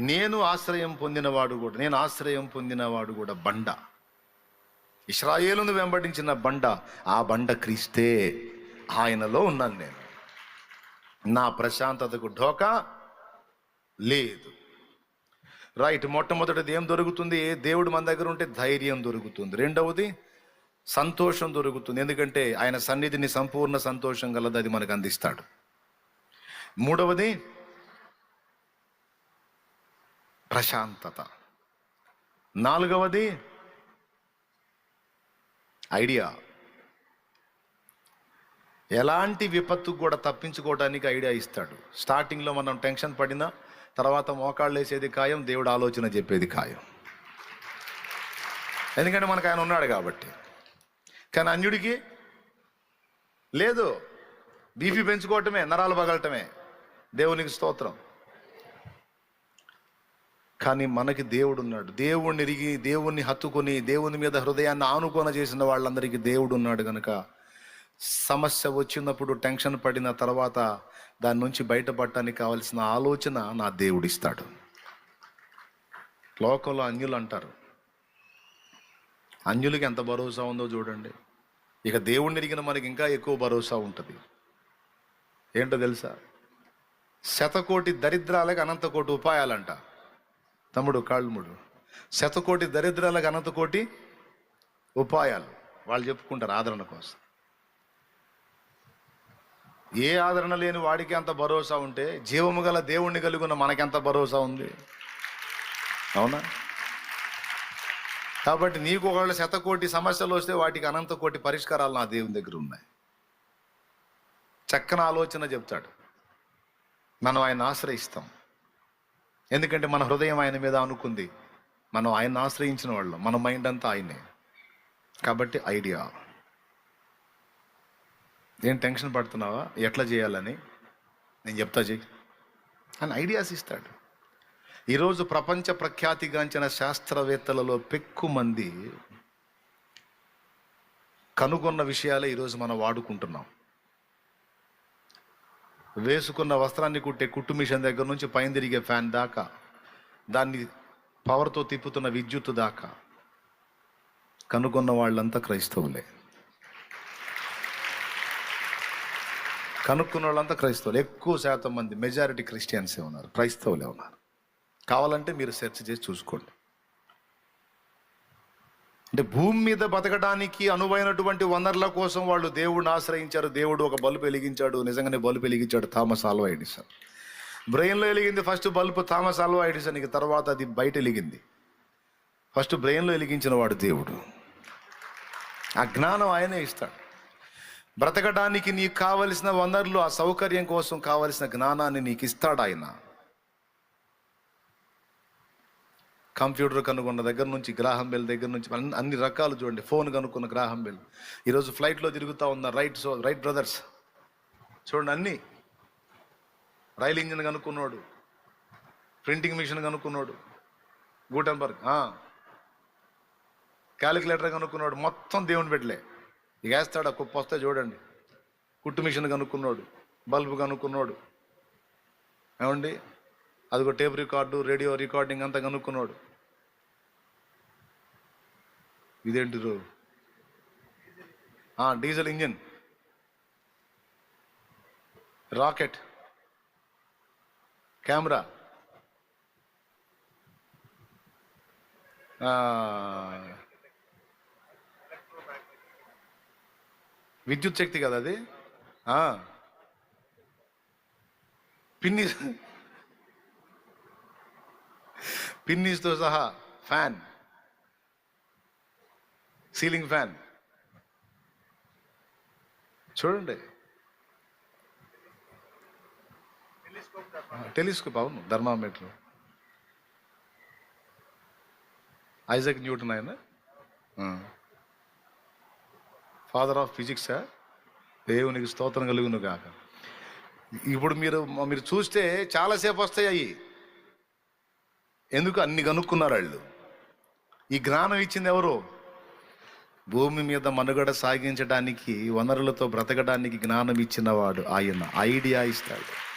నేను ఆశ్రయం పొందినవాడు కూడా నేను ఆశ్రయం పొందినవాడు కూడా బండ. ఇస్రాయేలును వెంబడించిన బండ ఆ బండ క్రీస్తే. ఆయనలో ఉన్నాను నేను. నా ప్రశాంతతకు ఢోకా లేదు. రైట్ మొట్టమొదటిది ఏం దొరుకుతుంది? ఏ దేవుడు మన దగ్గర ఉంటే ధైర్యం దొరుకుతుంది. రెండవది సంతోషం దొరుకుతుంది. ఎందుకంటే ఆయన సన్నిధిని సంపూర్ణ సంతోషం గలది అది మనకు అందిస్తాడు. మూడవది ప్రశాంతత. నాలుగవది ఐడియా. ఎలాంటి విపత్తు కూడా తప్పించుకోవడానికి ఐడియా ఇస్తాడు. స్టార్టింగ్లో మనం టెన్షన్ పడినా తర్వాత మోకాళ్ళు వేసేది ఖాయం దేవుడు ఆలోచన చెప్పేది ఖాయం. ఎందుకంటే మనకు ఆయన ఉన్నాడు కాబట్టి. కానీ అన్యుడికి లేదు. బీపీ పెంచుకోవటమే నరాలు పగలటమే. దేవునికి స్తోత్రం. కానీ మనకి దేవుడు ఉన్నాడు దేవుణ్ణి ఎరిగి దేవుణ్ణి హత్తుకొని దేవుని మీద హృదయాన్ని ఆనుకోన చేసిన వాళ్ళందరికీ దేవుడు ఉన్నాడు కనుక సమస్య వచ్చినప్పుడు టెన్షన్ పడిన తర్వాత దాని నుంచి బయటపడటానికి కావలసిన ఆలోచన నా దేవుడు ఇస్తాడు లోకంలో అన్యులు అంటారు. అన్యులకి ఎంత భరోసా ఉందో చూడండి. ఇక దేవుణ్ణి ఎరిగిన మనకి ఇంకా ఎక్కువ భరోసా ఉంటుంది. ఏంటో తెలుసా? శతకోటి దరిద్రాలకు అనంతకోటి ఉపాయాలంట. తమ్ముడు కాళ్ళముడు. శతకోటి దరిద్రాలకు అనంతకోటి ఉపాయాలు. వాళ్ళు చెప్పుకుంటారు ఆదరణ కోసం. ఏ ఆదరణ లేని వాడికి అంత భరోసా ఉంటే జీవము గల దేవుణ్ణి కలిగిన మనకెంత భరోసా ఉంది? అవునా? కాబట్టి నీకు ఒకవేళ శతకోటి సమస్యలు వస్తే వాటికి అనంత కోటి పరిష్కారాలు నా దేవుని దగ్గర ఉన్నాయి. చక్కని ఆలోచన చెప్తాడు. మనం ఆయన ఆశ్రయిస్తాం. ఎందుకంటే మన హృదయం ఆయన మీద అనుకుంది. మనం ఆయన ఆశ్రయించిన వాళ్ళం. మన మైండ్ అంతా ఆయనే. కాబట్టి ఐడియా. ఏం టెన్షన్ పడుతున్నావా? ఎట్లా చేయాలని? నేను చెప్తా చెయ్యి అని ఐడియాస్ ఇస్తాడు. ఈరోజు ప్రపంచ ప్రఖ్యాతిగాంచిన శాస్త్రవేత్తలలో పెక్కు మంది కనుగొన్న విషయాలే ఈరోజు మనం వాడుకుంటున్నాం. వేసుకున్న వస్త్రాన్ని కుట్టే కుట్టు మిషన్ దగ్గర నుంచి పైన తిరిగే ఫ్యాన్ దాకా దాన్ని పవర్తో తిప్పుతున్న విద్యుత్ దాకా. కనుగొన్న వాళ్ళంతా క్రైస్తవులే. కనుక్కున్న వాళ్ళంతా క్రైస్తవులు. ఎక్కువ శాతం మంది మెజారిటీ క్రిస్టియన్సే ఉన్నారు. క్రైస్తవులే ఉన్నారు. కావాలంటే మీరు సెర్చ్ చేసి చూసుకోండి. అంటే భూమి మీద బతకడానికి అనువైనటువంటి వనరుల కోసం వాళ్ళు దేవుడిని ఆశ్రయించారు. దేవుడు ఒక బల్బు వెలిగించాడు. నిజంగానే బల్బు వెలిగించాడు థామస్ ఆల్వా ఎడిసన్. బ్రెయిన్లో వెలిగింది ఫస్ట్ బల్బు థామస్ ఆల్వా ఎడిసన్కి తర్వాత అది బయట వెలిగింది. ఫస్ట్ బ్రెయిన్లో వెలిగించిన వాడు దేవుడు. ఆ జ్ఞానం ఆయనే ఇస్తాడు. బ్రతకడానికి నీకు కావలసిన వనరులు ఆ సౌకర్యం కోసం కావలసిన జ్ఞానాన్ని నీకు ఇస్తాడు ఆయన. కంప్యూటర్ కనుక్కున్న దగ్గర నుంచి గ్రాహం బెల్ దగ్గర నుంచి అన్ని రకాలు చూడండి. ఫోన్ కనుక్కున్న గ్రాహం బెల్. ఈరోజు ఫ్లైట్లో తిరుగుతూ ఉన్న రైట్ సో రైట్ బ్రదర్స్ చూడండి అన్ని. రైల్ ఇంజిన్ కనుక్కున్నాడు. ప్రింటింగ్ మిషన్ కనుక్కున్నాడు. గూటెంబర్గ్ క్యాలిక్యులేటర్ కనుక్కున్నాడు. మొత్తం దేవుని పెట్టలే ఇక వేస్తాడు? ఆ కుప్ప వస్తే చూడండి. కుట్టు మిషన్ కనుక్కున్నాడు. బల్బు కనుక్కున్నాడు. ఏమండి? అదిగో టేప్ రికార్డు రేడియో రికార్డింగ్ అంతా కనుక్కున్నాడు. ఇదేంటి రో? Diesel engine. రాకెట్. కెమెరా. విద్యుత్ శక్తి కదా అది? పిన్ని పిన్నీస్తో సహా ఫ్యాన్. Ceiling fan. చూడండి. టెలిస్కోప్ అవును ధర్మామీటర్ ఐజక్ న్యూటన్ ఆయన. ఫాదర్ ఆఫ్ ఫిజిక్సా దేవునికి స్తోత్రం కలుగును కాక ఇప్పుడు మీరు మీరు చూస్తే చాలాసేపు వస్తాయి అవి ఎందుకు అన్ని కనుక్కున్నారు వాళ్ళు? ఈ జ్ఞానం ఇచ్చింది ఎవరు? భూమి మీద మనుగడ సాగించడానికి వనరులతో బ్రతకడానికి జ్ఞానం ఇచ్చినవాడు ఆయన ఐడియా ఇస్తాడు.